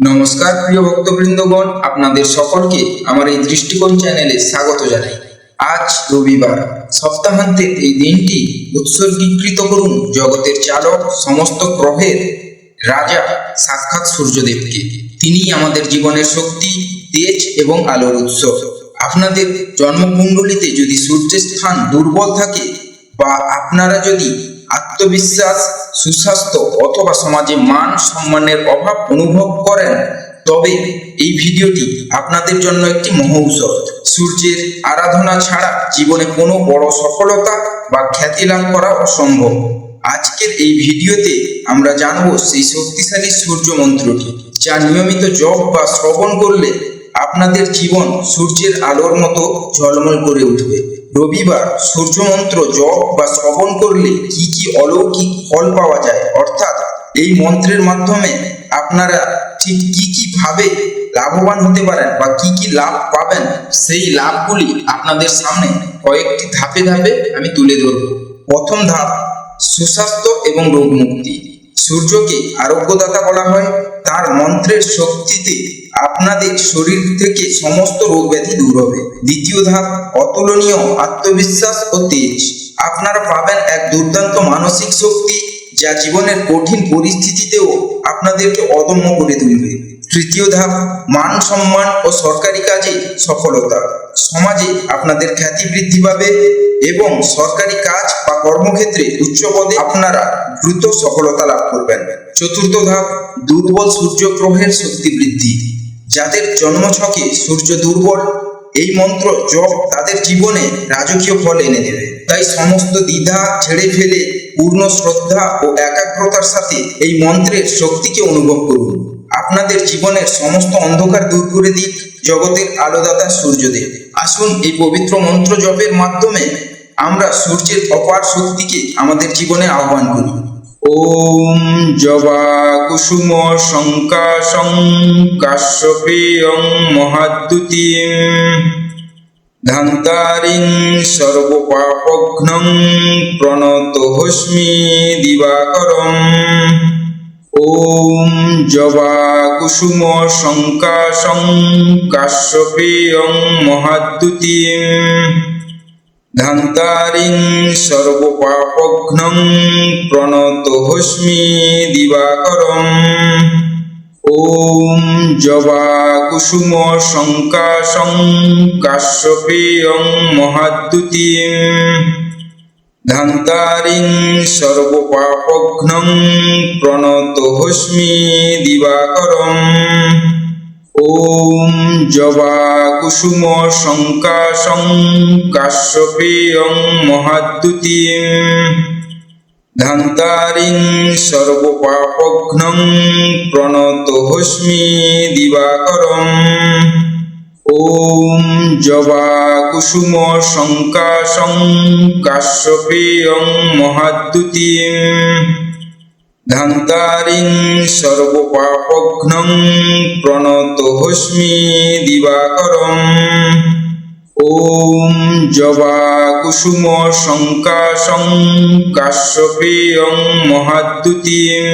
নমস্কার, প্রিয় ভক্তবৃন্দগণ। আপনাদের সকলকে আমার এই দৃষ্টিকোণ চ্যানেলে স্বাগত জানাই। আজ রবিবার। সপ্তাহান্তের এই দিনটি উৎসর্গীকৃত করুন জগতের চালক, সমস্ত গ্রহের রাজা, সাক্ষাৎ সূর্যদেবকে। তিনি আমাদের জীবনের শক্তি, তেজ এবং আলোর উৎস। আপনাদের জন্মকুণ্ডলিতে যদি সূর্যের স্থান দুর্বল থাকে বা আপনারা যদি আত্মবিশ্বাস, সুস্বাস্থ্য অথবা সমাজে মান সম্মানের অভাব অনুভব করেন, তবে এই ভিডিওটি আপনাদের জন্য একটি মহৌষধ। সূর্যের আরাধনা ছাড়া জীবনে কোনো বড় সফলতা বা খ্যাতি লাভ করা অসম্ভব। আজকের এই ভিডিওতে আমরা জানব সেই শক্তিশালী সূর্য মন্ত্রটি, যা নিয়মিত জপ বা শ্রবণ করলে আপনাদের জীবন সূর্যের আলোর মতো ঝলমল করে উঠবে। রবিবার সূর্যমন্ত্র জপ বা শ্রবণ করলে কি কি অলৌকিক ফল পাওয়া যায়? অর্থাৎ এই মন্ত্রের মাধ্যমে আপনারা ঠিক কি কি ভাবে লাভবান হতে পারেন বা কি কি লাভ পাবেন, সেই লাভগুলি আপনাদের সামনে কয়েকটি ধাপে ধাপে আমি তুলে ধরব। প্রথম ধাপ, সুস্বাস্থ্য এবং রোগ মুক্তি সূর্যকে আরোগ্যদাতা বলা হয়। তার মন্ত্রের শক্তিতে আপনাদের শরীর থেকে সমস্ত রোগ ব্যাধি দূর হবে। দ্বিতীয় ধাপ, অতুলনীয় আত্মবিশ্বাস ও তেজ। আপনারা পাবেন এক দুর্দান্ত মানসিক শক্তি যা জীবনের কঠিন পরিস্থিতিতেও আপনাদেরকে অদম্য করে তুলবে। তৃতীয় ধাপ, মান সম্মান ও সরকারি কাজে সফলতা। সমাজে আপনাদের খ্যাতি বৃদ্ধি পাবে এবং সরকারি কাজ বা কর্মক্ষেত্রে উচ্চ পদে আপনারা দ্রুত সফলতা লাভ করবেন। চতুর্থ ধাপ, দুর্বল সূর্য গ্রহের শক্তি বৃদ্ধি। যাদের জন্মছকে সূর্য দুর্বল, এই মন্ত্র জপ তাদের জীবনে রাজকীয় ফল এনে দেবে। তাই সমস্ত দ্বিধা ছেড়ে ফেলে, পূর্ণ শ্রদ্ধা ও একাগ্রতার সাথে এই মন্ত্রের শক্তিকে অনুভব করুন। আপনাদের জীবনের সমস্ত অন্ধকার দূর করে দিক জগতের আলোদাতা সূর্যদেব। আসুন এই পবিত্র মন্ত্র জপের মাধ্যমে আমরা সূর্যের অপার শক্তিকে আমাদের জীবনে আহ্বান করি। ওম জবা কুসুম শঙ্কাশং কাশ্যপেয়ং মহাদ্যুতিম ধান্তারিং সর্বপাপঘ্নং প্রণতহস্মি দিবাকরম। ওম জবা কুসুম শঙ্কাশং কাশ্যপেয়ং মহাদ্যুতিম ধান্তারিং সর্বপাপঘ্নং প্রণতহস্মি দিবাকরম। ওম জবা কুসুম শঙ্কাশং কাশ্যপেয়ং মহাদ্যুতিম। ধান্তারিং সর্বপাপঘ্নং প্রণতহস্মি দিবাকরম। ওম জবা কুসুম শঙ্কাশং কাশ্যপেয়ং মহাদ্যুতিম ধান্তারিং সর্বপাপঘ্নং প্রণতহস্মি দিবাকরম। ওম জবা কুসুম শঙ্কাশং কাশ্যপেয়ং মহাদ্যুতিম ধান্তারিং সর্বপাপঘ্নং প্রণতহস্মি দিবাকরম। ওম জবা কুসুম শঙ্কাশং কাশ্যপেয়ং মহাদ্যুতিম।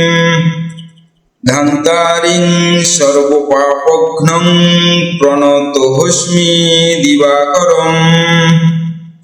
ধান্তারিং সর্বপাপঘ্নং প্রণতহস্মি দিবাকরম।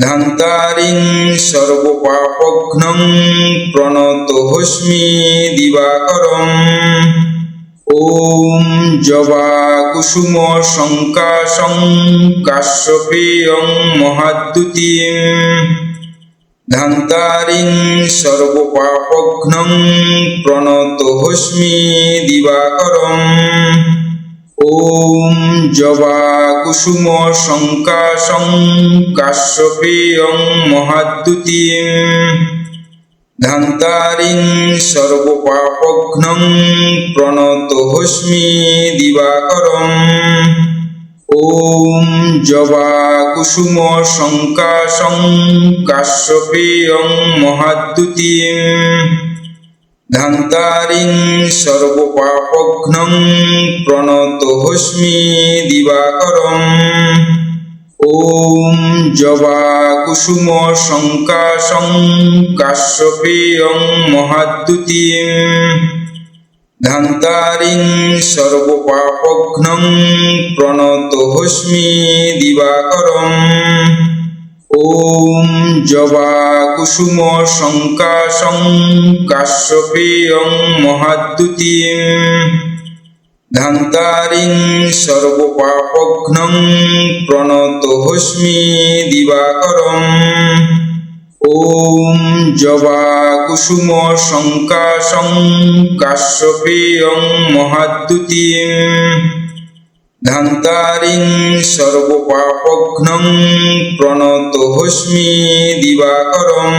ধান্তারিং সর্বপাপঘ্নং প্রণতহস্মি দিবাকরম। ওম জবা কুসুম শঙ্কাশং কাশ্যপেয়ং মহাদ্যুতিম। ধান্তারিং সর্বপাপঘ্নং প্রণতহস্মি দিবাকরম। ওম জবা কুসুম শঙ্কাশং কাশ্যপেয়ং মহাদ্যুতিম ধান্তারিং সর্বপাপঘ্নং প্রণতহস্মি দিবাকরম ওম জবা কুসুম শঙ্কাশং কাশ্যপেয়ং মহাদ্যুতিম ধান্তারিং সর্বপাপঘ্নং প্রণতোহস্মি দিবাকরম। ওম জবা কুসুম শঙ্কাশং কাশ্যপেয়ং মহাদ্যুতিম। ধান্তারিং সর্বপাপঘ্নং প্রণতোহস্মি দিবাকরম। ওম জবা কুসুম শঙ্কাশং কাশ্যপেয়ং মহাদ্যুতিম ধান্তারিং সর্বপাপঘ্নং প্রণতোহস্মি দিবাকরম। ওম জবা কুসুম শঙ্কাশং কাশ্যপেয়ং মহাদ্যুতিম ধান্তারিং সর্বপাপঘ্নং প্রণতোস্মি দিবাকরম।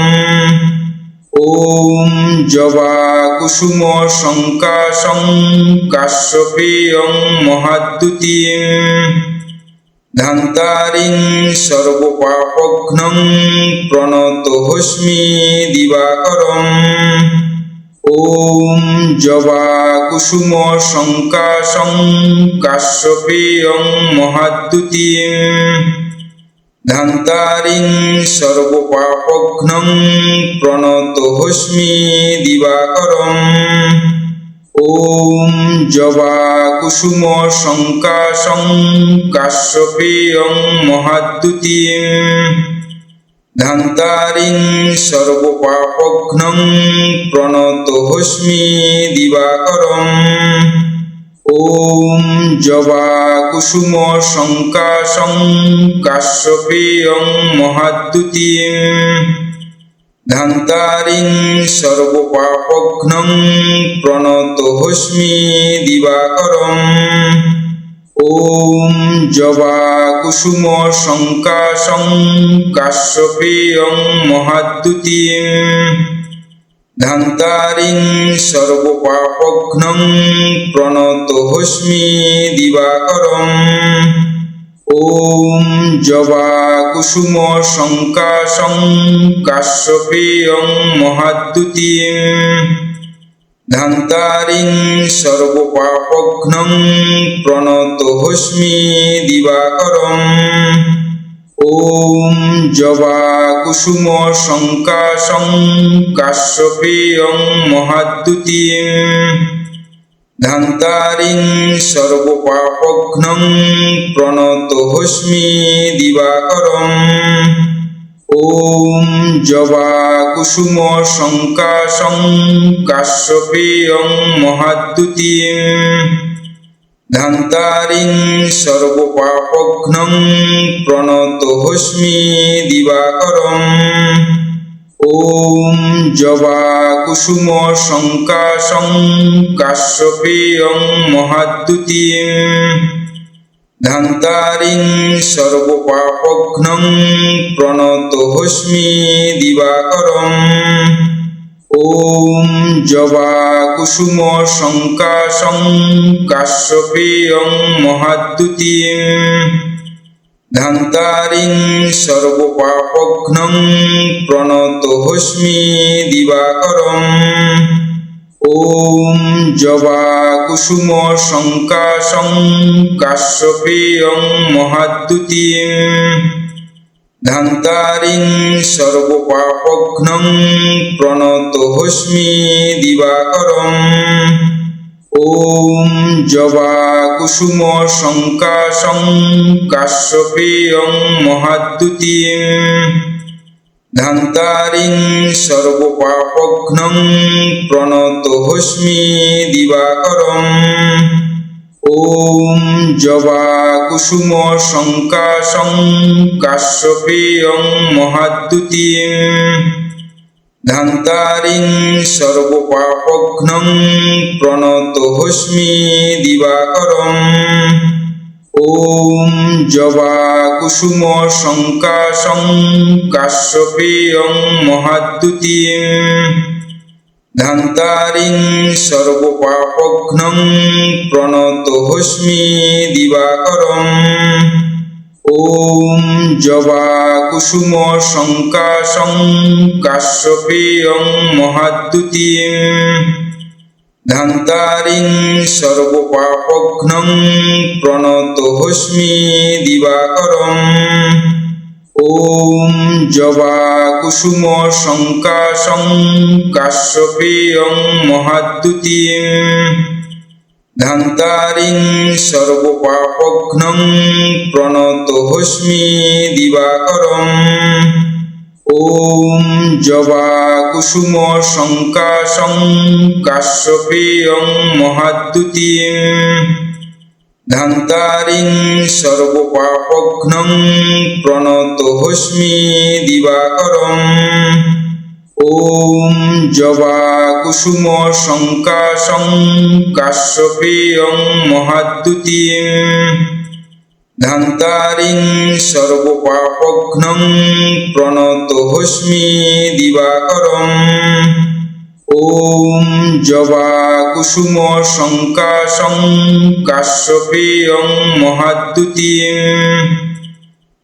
ওম জবা কুসুম শঙ্কাশং কাশ্যপেয়ং মহাদ্যুতিম। ধান্তারিং সর্বপাপঘ্নং প্রণতোস্মি দিবাকরম। ওম জবা কুসুম শঙ্কাশং কাশ্যপেয়ং মহাদ্যুতিম ধান্তারিং সর্বপাপঘ্নং প্রণতোহস্মি দিবাকরম। ওম জবা কুসুম শঙ্কাশং কাশ্যপেয়ং মহাদ্যুতিম ধান্তারিং সর্বপাপঘ্নং প্রণতোস্মি দিবাকরম। ॐ জবা কুসুম শঙ্কাশং কাশ্যপেয়ং মহাদ্যুতিম। ধান্তারিং সর্বপাপঘ্নং প্রণতোস্মি দিবাকরম। ॐ জবা কুসুম শঙ্কাশং কাশ্যপেয়ং মহাদ্যুতিম ধান্তারিং সর্বপাপঘ্নং প্রণতোস্মি দিবাকরম ॐ জবা কুসুম শঙ্কাশং কাশ্যপেয়ং মহাদ্যুতিম ধান্তারিং সর্বপাপঘ্নং প্রণতোস্মি দিবাকরম। ॐ জবা কুসুম শঙ্কাশং কাশ্যপেয়ং মহাদ্যুতিম। ধান্তারিং সর্বপাপঘ্নং প্রণতোস্মি দিবাকরম। ॐ জবা কুসুম শঙ্কাশং কাশ্যপেয়ং মহাদ্যুতিম ধান্তারিং সর্বপাপঘ্নং প্রণতোস্মি দিবাকরম। ॐ জবা কুসুম শঙ্কাশং কাশ্যপেয়ং মহাদ্যুতিম ধান্তারিং সর্বপাপঘ্নং প্রণতোস্মি দিবাকরম। ॐ জবা কুসুম শঙ্কাশং কাশ্যপেয়ং মহাদ্যুতিম। ধান্তারিং সর্বপাপঘ্নং প্রণতোস্মি দিবাকরম। ॐ জবা কুসুম শঙ্কাশং কাশ্যপেয়ং মহাদ্যুতিম ধান্তারিং সর্বপাপঘ্নং প্রণতোস্মি দিবাকরম ॐ জবা কুসুম শঙ্কাশং কাশ্যপেয়ং মহাদ্যুতিম ধান্তারিং সর্বপাপঘ্নং প্রণতোস্মি দিবাকরম। ॐ জবা কুসুম শঙ্কাশং কাশ্যপেয়ং মহাদ্যুতিম। ধান্তারিং সর্বপাপঘ্নং প্রণতোস্মি দিবাকরম। ॐ জবা কুসুম শঙ্কাশং কাশ্যপেয়ং মহাদ্যুতিম ধান্তারিং সর্বপাপঘ্নং প্রণতোস্মি দিবাকরম। ॐ জবা কুসুম শঙ্কাশং কাশ্যপেয়ং মহাদ্যুতিম ধান্তারিং সর্বপাপঘ্নং প্রণতোহস্মি দিবাকরম। ওম জবা কুসুম শঙ্কাশং কাশ্যপেয়ং মহাদ্যুতিম। ধান্তারিং সর্বপাপঘ্নং প্রণতোহস্মি দিবাকরম। ॐ জবা কুসুম শঙ্কাশং কাশ্যপেয়ং মহাদ্যুতিম ধান্তারিং সর্বপাপঘ্নং প্রণতোস্মি দিবাকরম। ॐ জবা কুসুম শঙ্কাশং কাশ্যপেয়ং মহাদ্যুতিম ধান্তারিং সর্বপাপঘ্নং প্রণতোস্মি দিবাকরম। ॐ জবা কুসুম শঙ্কাশং কাশ্যপেয়ং মহাদ্যুতিম।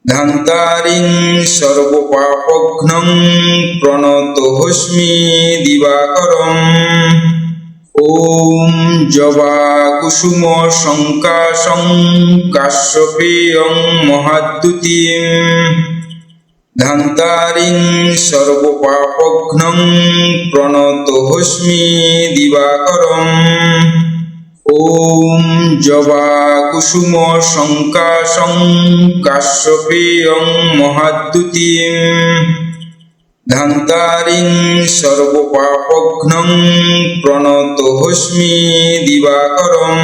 ধান্তারিং সর্বপাপঘ্নং প্রণতোস্মি দিবাকরম। ॐ জবা কুসুম শঙ্কাশং কাশ্যপেয়ং মহাদ্যুতিম ধান্তারিং সর্বপাপঘ্নং প্রণতোস্মি দিবাকরম। ॐ জবা কুসুম শঙ্কাশং কাশ্যপেয়ং মহাদ্যুতিম ধান্তারিং সর্বপাপঘ্নং প্রণতোস্মি দিবাকরম।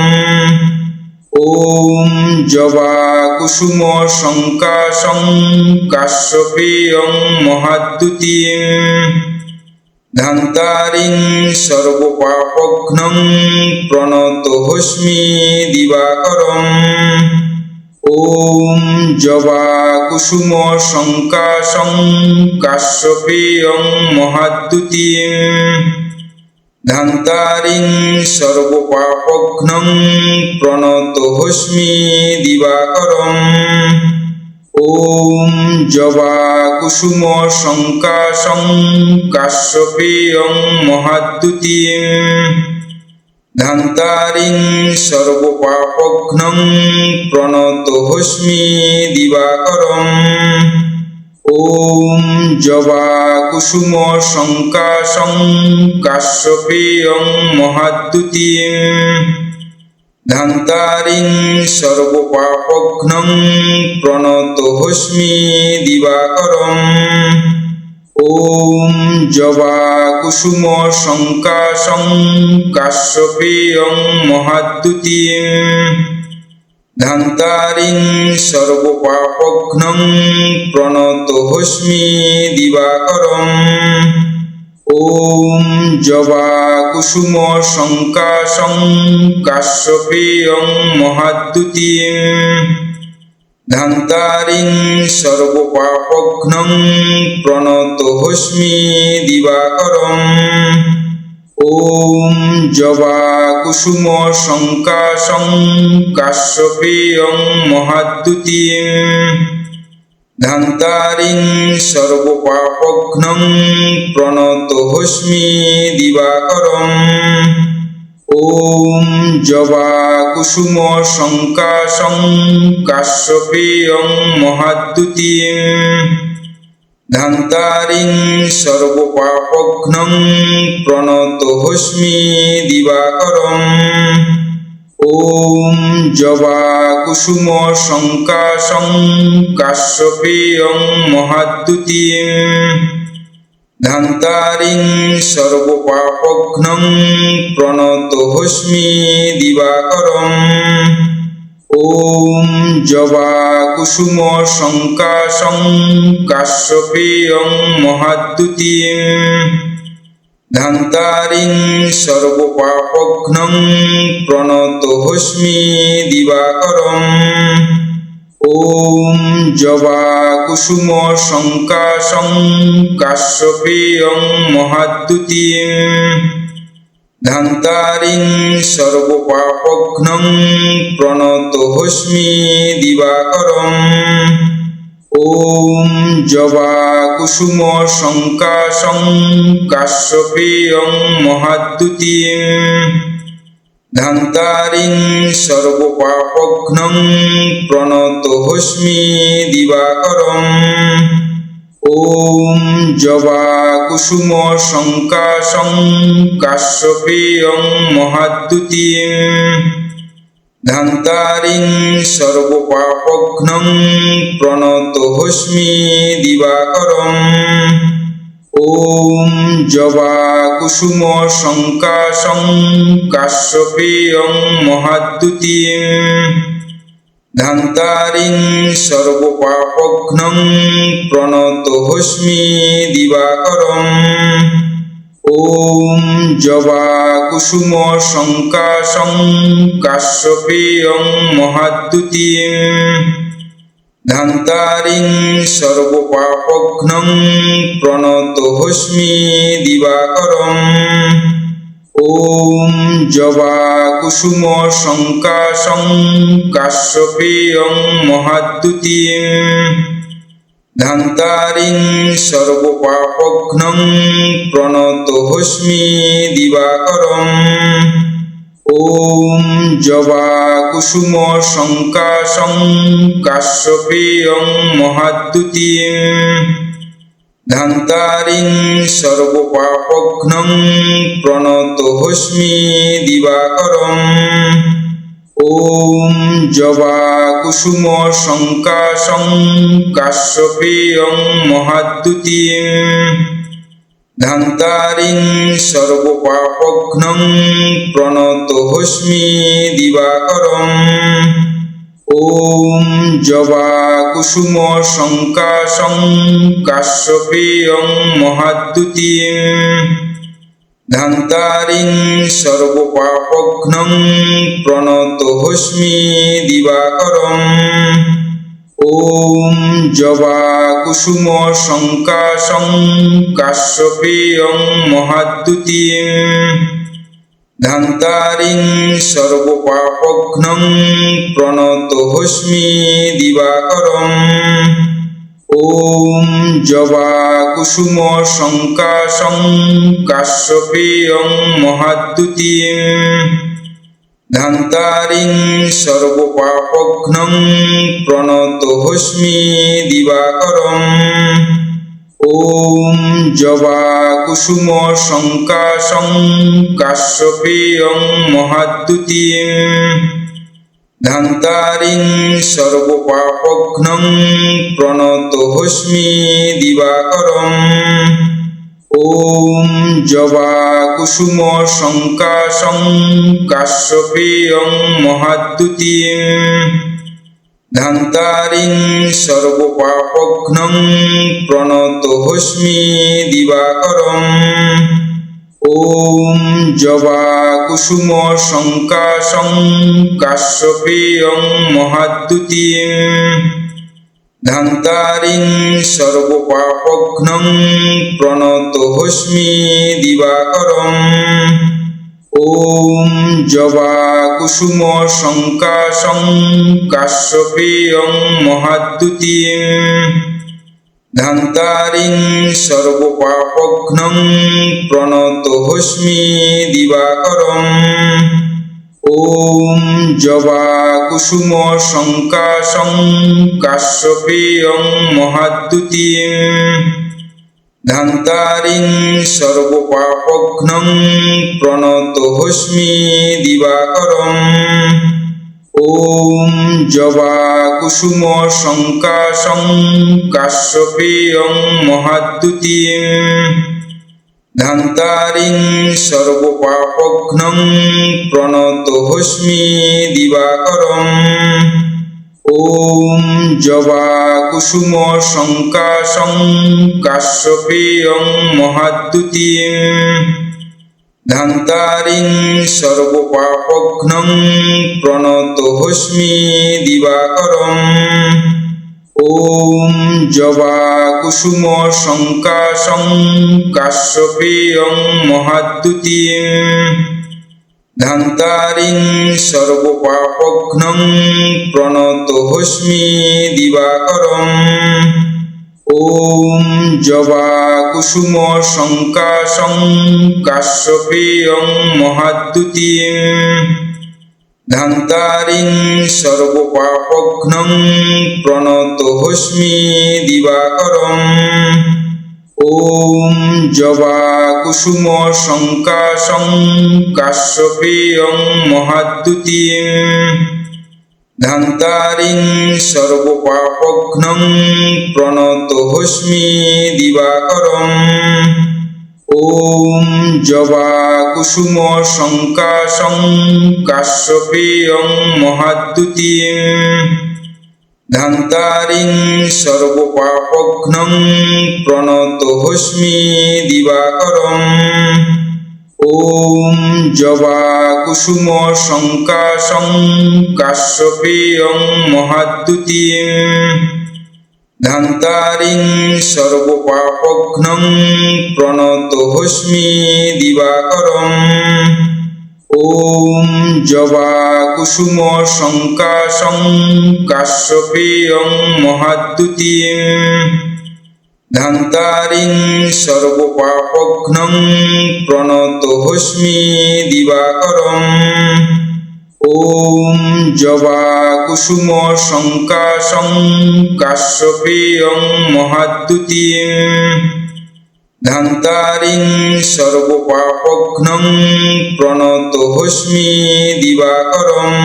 ॐ জবা কুসুম শঙ্কাশং কাশ্যপেয়ং মহাদ্যুতিম। ধান্তারিং সর্বপাপঘ্নং প্রণতোস্মি দিবাকরম। ॐ জবা কুসুম শঙ্কাশং কাশ্যপেয়ং মহাদ্যুতিম ধান্তারিং সর্বপাপঘ্নং প্রণতোস্মি দিবাকরম ॐ জবা কুসুম শঙ্কাশং কাশ্যপেয়ং মহাদ্যুতিম ধান্তারিং সর্বপাপঘ্নং প্রণতোস্মি দিবাকরম। ॐ জবা কুসুম শঙ্কাশং কাশ্যপেয়ং মহাদ্যুতিম। ধান্তারিং সর্বপাপঘ্নং প্রণতোস্মি দিবাকরম। ॐ জবা কুসুম শঙ্কাশং কাশ্যপেয়ং মহাদ্যুতিম ধান্তারিং সর্বপাপঘ্নং প্রণতোস্মি দিবাকরম। ॐ জবা কুসুম শঙ্কাশং কাশ্যপেয়ং মহাদ্যুতিম ধান্তারিং সর্বপাপঘ্নং প্রণতোস্মি দিবাকরম। ॐ জবা কুসুম শঙ্কাশং কাশ্যপেয়ং মহাদ্যুতিম। ধান্তারিং সর্বপাপঘ্নং প্রণতোস্মি দিবাকরম। ॐ জবা কুসুম শঙ্কাশং কাশ্যপেয়ং মহাদ্যুতিম ধান্তারিং সর্বপাপঘ্নং প্রণতোস্মি দিবাকরম ॐ জবা কুসুম শঙ্কাশং কাশ্যপেয়ং মহাদ্যুতিম ধান্তারিং সর্বপাপঘ্নং প্রণতোস্মি দিবাকরম। ॐ জবা কুসুম শঙ্কাশং কাশ্যপেয়ং মহাদ্যুতিম। ধান্তারিং সর্বপাপঘ্নং প্রণতোস্মি দিবাকরম। ॐ জবা কুসুম শঙ্কাশং কাশ্যপেয়ং মহাদ্যুতিম ধান্তারিং সর্বপাপঘ্নং প্রণতোস্মি দিবাকরম। ॐ জবা কুসুম শঙ্কাশং কাশ্যপেয়ং মহাদ্যুতিম ধান্তারিং সর্বপাপঘ্নং প্রণতোহস্মি দিবাকরম। ওম জবা কুসুম শঙ্কাশং কাশ্যপেয়ং মহাদ্যুতিম। ধান্তারিং সর্বপাপঘ্নং প্রণতোহস্মি দিবাকরম। ॐ জবা কুসুম শঙ্কাশং কাশ্যপেয়ং মহাদ্যুতিম ধান্তারিং সর্বপাপঘ্নং প্রণতহস্মি দিবাকরম ॐ জবা কুসুম শঙ্কাশং কাশ্যপেয়ং মহাদ্যুতিম ধান্তারিং সর্বপাপঘ্নং প্রণতহস্মি দিবাকরম। ॐ জবা কুসুম শঙ্কাশং কাশ্যপেয়ং মহাদ্যুতিম। ধান্তারিং সর্বপাপঘ্নং প্রণতহস্মি দিবাকরম। ॐ জবা কুসুম শঙ্কাশং কাশ্যপেয়ং মহাদ্যুতিম ধান্তারিং সর্বপাপঘ্নং প্রণতহস্মি দিবাকরম। ॐ জবা কুসুম শঙ্কাশং কাশ্যপেয়ং মহাদ্যুতিম ধান্তারিং সর্বপাপঘ্নং প্রণতহস্মি দিবাকরম। ॐ জবা কুসুম শঙ্কাশং কাশ্যপেয়ং মহাদ্যুতিম। ধান্তারিং সর্বপাপঘ্নং প্রণতহস্মি দিবাকরম। ॐ জবা কুসুম শঙ্কাশং কাশ্যপেয়ং মহাদ্যুতিম ধান্তারিং সর্বপাপঘ্নং প্রণতহস্মি দিবাকরম। ॐ জবা কুসুম শঙ্কাশং কাশ্যপেয়ং মহাদ্যুতিম ধান্তারিং সর্বপাপঘ্নং প্রণতহস্মি দিবাকরম। ॐ জবা কুসুম শঙ্কাশং কাশ্যপেয়ং মহাদ্যুতিম। ধান্তারিং সর্বপাপঘ্নং প্রণতহস্মি দিবাকরম। ॐ জবা কুসুম শঙ্কাশং কাশ্যপেয়ং মহাদ্যুতিম ধান্তারিং সর্বপাপঘ্নং প্রণতহস্মি দিবাকরম। ॐ জবা কুসুম শঙ্কাশং কাশ্যপেয়ং মহাদ্যুতিম ধান্তারিং সর্বপাপঘ্নং প্রণতহস্মি দিবাকরম। ॐ জবা কুসুম শঙ্কাশং কাশ্যপেয়ং মহাদ্যুতিম। ধান্তারিং সর্বপাপঘ্নং প্রণতহস্মি দিবাকরম। ॐ জবা কুসুম শঙ্কাশং কাশ্যপেয়ং মহাদ্যুতিম ধান্তারিং সর্বপাপঘ্নং প্রণতহস্মি দিবাকরম ॐ জবা কুসুম শঙ্কাশং কাশ্যপেয়ং মহাদ্যুতিম ধান্তারিং সর্বপাপঘ্নং প্রণতহস্মি দিবাকরম। ॐ জবা কুসুম শঙ্কাশং কাশ্যপেয়ং মহাদ্যুতিম। ধান্তারিং সর্বপাপঘ্নং প্রণতহস্মি দিবাকরম। ওম জবা কুসুম শঙ্কাশং কাশ্যপেয়ং মহাদ্যুতিম ধান্তারিং সর্বপাপঘ্নং প্রণতোহস্মি দিবাকরম। ওম জবা কুসুম শঙ্কাশং কাশ্যপেয়ং মহাদ্যুতিম ধান্তারিং সর্বপাপঘ্নং প্রণতহস্মি দিবাকরম। ॐ জবাকুসুম শঙ্কাশং কাশ্যপেয়ং মহাদ্যুতিম। ধান্তারিং সর্বপাপঘ্নং প্রণতহস্মি দিবাকরম। ॐ জবাকুসুম শঙ্কাশং কাশ্যপেয়ং মহাদ্যুতিম ধান্তারিং সর্বপাপঘ্নং প্রণতহস্মি দিবাকরম। ॐ জবাকুসুম শঙ্কাশং কাশ্যপেয়ং মহাদ্যুতিম ধান্তারিং সর্বপাপঘ্নং প্রণতহস্মি দিবাকরম। ॐ জবাকুসুম শঙ্কাশং কাশ্যপেয়ং মহাদ্যুতিম। ধান্তারিং সর্বপাপঘ্নং প্রণতহস্মি দিবাকরম। ॐ জবাকুসুম শঙ্কাশং কাশ্যপেয়ং মহাদ্যুতিম ধান্তারিং সর্বপাপঘ্নং প্রণতহস্মি দিবাকরম।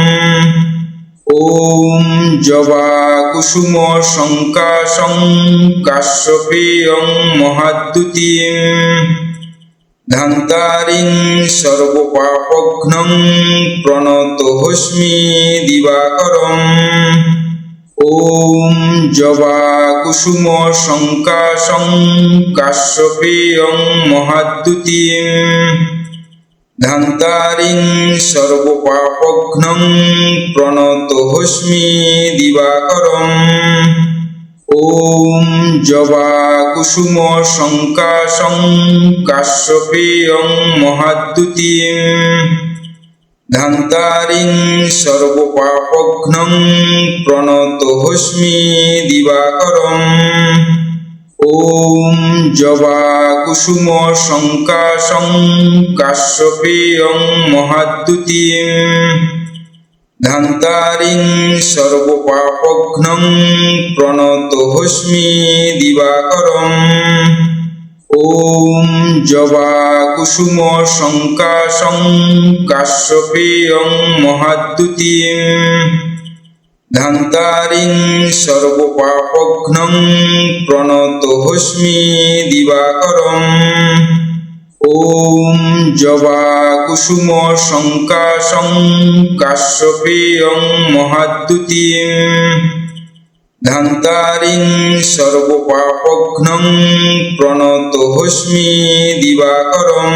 ॐ জবাকুসুম শঙ্কাশং কাশ্যপেয়ং মহাদ্যুতিম ধান্তারিং সর্বপাপঘ্নং প্রণতহস্মি দিবাকরম। ॐ জবাকুসুম শঙ্কাশং কাশ্যপেয়ং মহাদ্যুতিম। ধান্তারিং সর্বপাপঘ্নং প্রণতহস্মি দিবাকরম। ॐ জবাকুসুম শঙ্কাশং কাশ্যপেয়ং মহাদ্যুতিম ধান্তারিং সর্বপাপঘ্নং প্রণতহস্মি দিবাকরম ॐ জবাকুসুম শঙ্কাশং কাশ্যপেয়ং মহাদ্যুতিম ধান্তারিং সর্বপাপঘ্নং প্রণতহস্মি দিবাকরম। ॐ জবাকুসুম শঙ্কাশং কাশ্যপেয়ং মহাদ্যুতিম। ধান্তারিং সর্বপাপঘ্নং প্রণতহস্মি দিবাকরম। ॐ জবাকুসুম শঙ্কাশং কাশ্যপেয়ং মহাদ্যুতিম ধান্তারিং সর্বপাপঘ্নং প্রণতহস্মি দিবাকরম।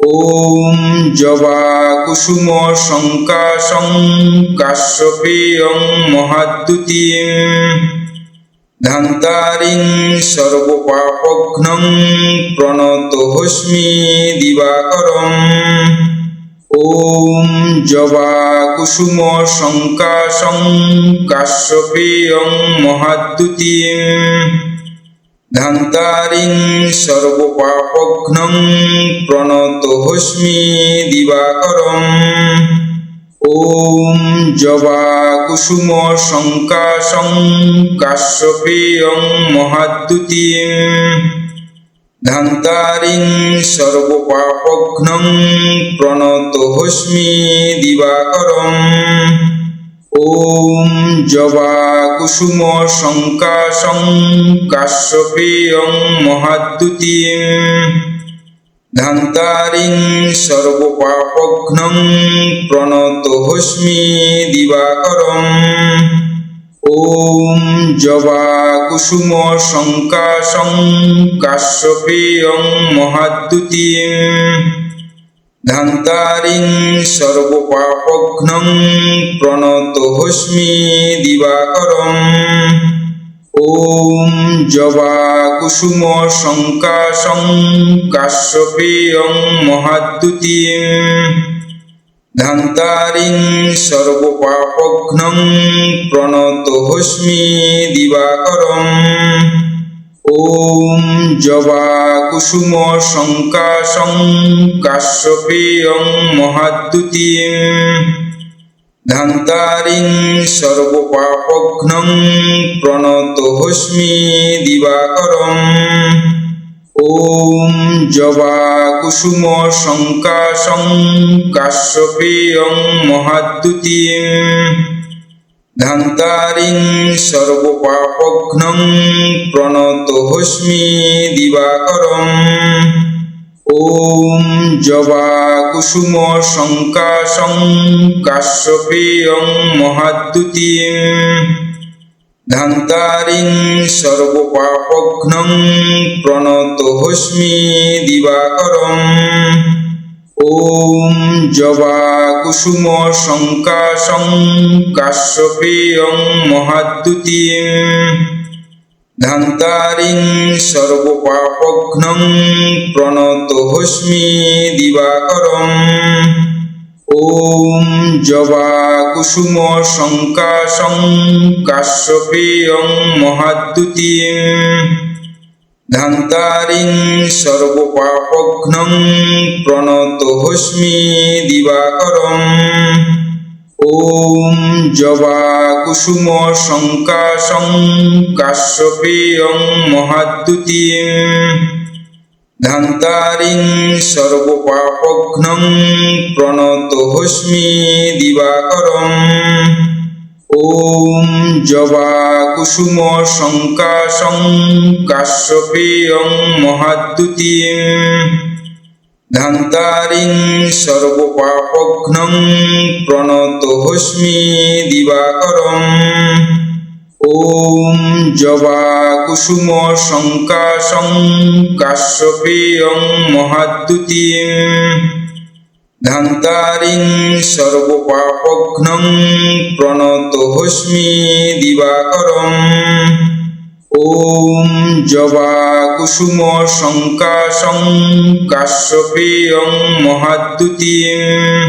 ॐ জবাকুসুম শঙ্কাশং কাশ্যপেয়ং মহাদ্যুতিম ধান্তারিং সর্বপাপঘ্নং প্রণতহস্মি দিবাকরম। ॐ জবাকুসুম শঙ্কাশং কাশ্যপেয়ং মহাদ্যুতিম। ধান্তারিং সর্বপাপঘ্নং প্রণতহস্মি দিবাকরম। ॐ জবাকুসুম শঙ্কাশং কাশ্যপেয়ং মহাদ্যুতিম ধান্তারিং সর্বপাপঘ্নং প্রণতহস্মি দিবাকরম। ॐ জবাকুসুম শঙ্কাশং কাশ্যপেয়ং মহাদ্যুতিম ধান্তারিং সর্বপাপঘ্নং প্রণতহস্মি দিবাকরম। ॐ জবাকুসুম শঙ্কাশং কাশ্যপেয়ং মহাদ্যুতিম। ধান্তারিং সর্বপাপঘ্নং প্রণতহস্মি দিবাকরম। ওম জবা কুসুম শঙ্কাশং কাশ্যপেয়ং মহাদ্যুতিম ধান্তারিং সর্বপাপঘ্নং প্রণতোহস্মি দিবাকরম। ওম জবা কুসুম শঙ্কাশং কাশ্যপেয়ং মহাদ্যুতিম ধান্তারিং সর্বপাপঘ্নং প্রণতোহস্মি দিবাকরম। ওম জবা কুসুম শঙ্কাশং কাশ্যপেয়ং মহাদ্যুতিম। ধান্তারিং সর্বপাপঘ্নং প্রণতোহস্মি দিবাকরম। ওম জবা কুসুম শঙ্কাশং কাশ্যপেয়ং মহাদ্যুতিম ধান্তারিং সর্বপাপঘ্নং প্রণতোহস্মি দিবাকরম ওম জবা কুসুম শঙ্কাশং কাশ্যপেয়ং মহাদ্যুতিম ধান্তারিং সর্বপাপঘ্নং প্রণতোহস্মি দিবাকরম। ওম জবা কুসুম শঙ্কাশং কাশ্যপেয়ং মহাদ্যুতিম। ধান্তারিং সর্বপাপঘ্নং প্রণতোহস্মি দিবাকরম। ॐ জবা কুসুম শঙ্কাশং কাশ্যপেয়ং মহাদ্যুতিম ধান্তারিং সর্বপাপঘ্নং প্রণতহস্মি দিবাকরম। ॐ জবা কুসুম শঙ্কাশং কাশ্যপেয়ং মহাদ্যুতিম ধান্তারিং সর্বপাপঘ্নং প্রণতহস্মি দিবাকরম। ॐ জবা কুসুম শঙ্কাশং কাশ্যপেয়ং মহাদ্যুতিম। ধান্তারিং সর্বপাপঘ্নং প্রণতহস্মি দিবাকরম। ॐ কুসুম শঙ্কাশং কাশ্যপেয়ং মহাদ্যুতিম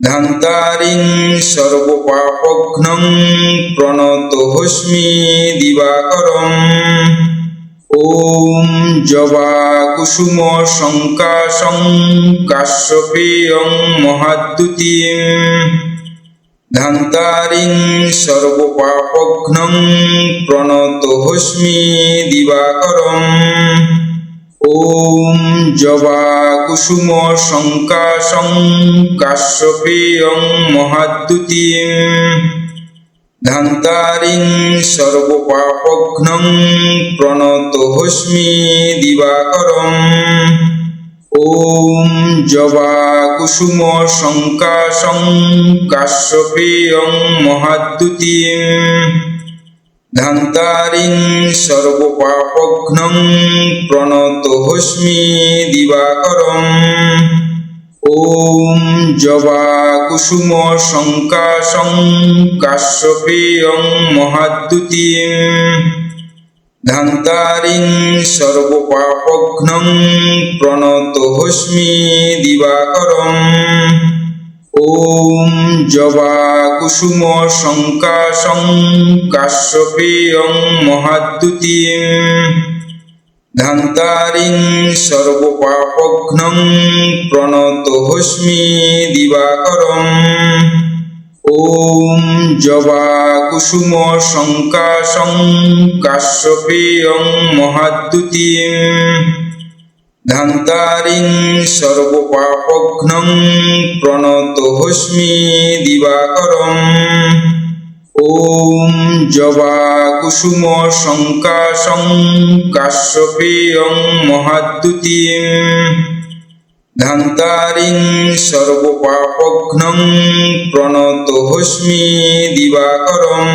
ধান্তারিং সর্বপাপঘ্নং প্রণতহস্মি দিবাকরম ॐ জবা কুসুম শঙ্কাশং কাশ্যপেয়ং মহাদ্যুতিম ধান্তারিং সর্বপাপঘ্নং প্রণতহস্মি দিবাকরম। ॐ জবা কুসুম শঙ্কাশং কাশ্যপেয়ং মহাদ্যুতিম। ধান্তারিং সর্বপাপঘ্নং প্রণতহস্মি দিবাকরম। ॐ জবা কুসুম শঙ্কাশং কাশ্যপেয়ং মহাদ্যুতিম ধান্তারিং সর্বপাপঘ্নং প্রণতহস্মি দিবাকরম। ॐ জবা কুসুম শঙ্কাশং কাশ্যপেয়ং মহাদ্যুতিম ধান্তারিং সর্বপাপঘ্নং প্রণতহস্মি দিবাকরম। ॐ জবা কুসুম শঙ্কাশং কাশ্যপেয়ং মহাদ্যুতিম। ধান্তারিং সর্বপাপঘ্নং প্রণতহস্মি দিবাকরম। ॐ জবা কুসুম শঙ্কাশং কাশ্যপেয়ং মহাদ্যুতিম ধান্তারিং সর্বপাপঘ্নং প্রণতহস্মি দিবাকরম। ॐ জবা কুসুম শঙ্কাশং কাশ্যপেয়ং মহাদ্যুতিম ধান্তারিং সর্বপাপঘ্নং প্রণতহস্মি দিবাকরম।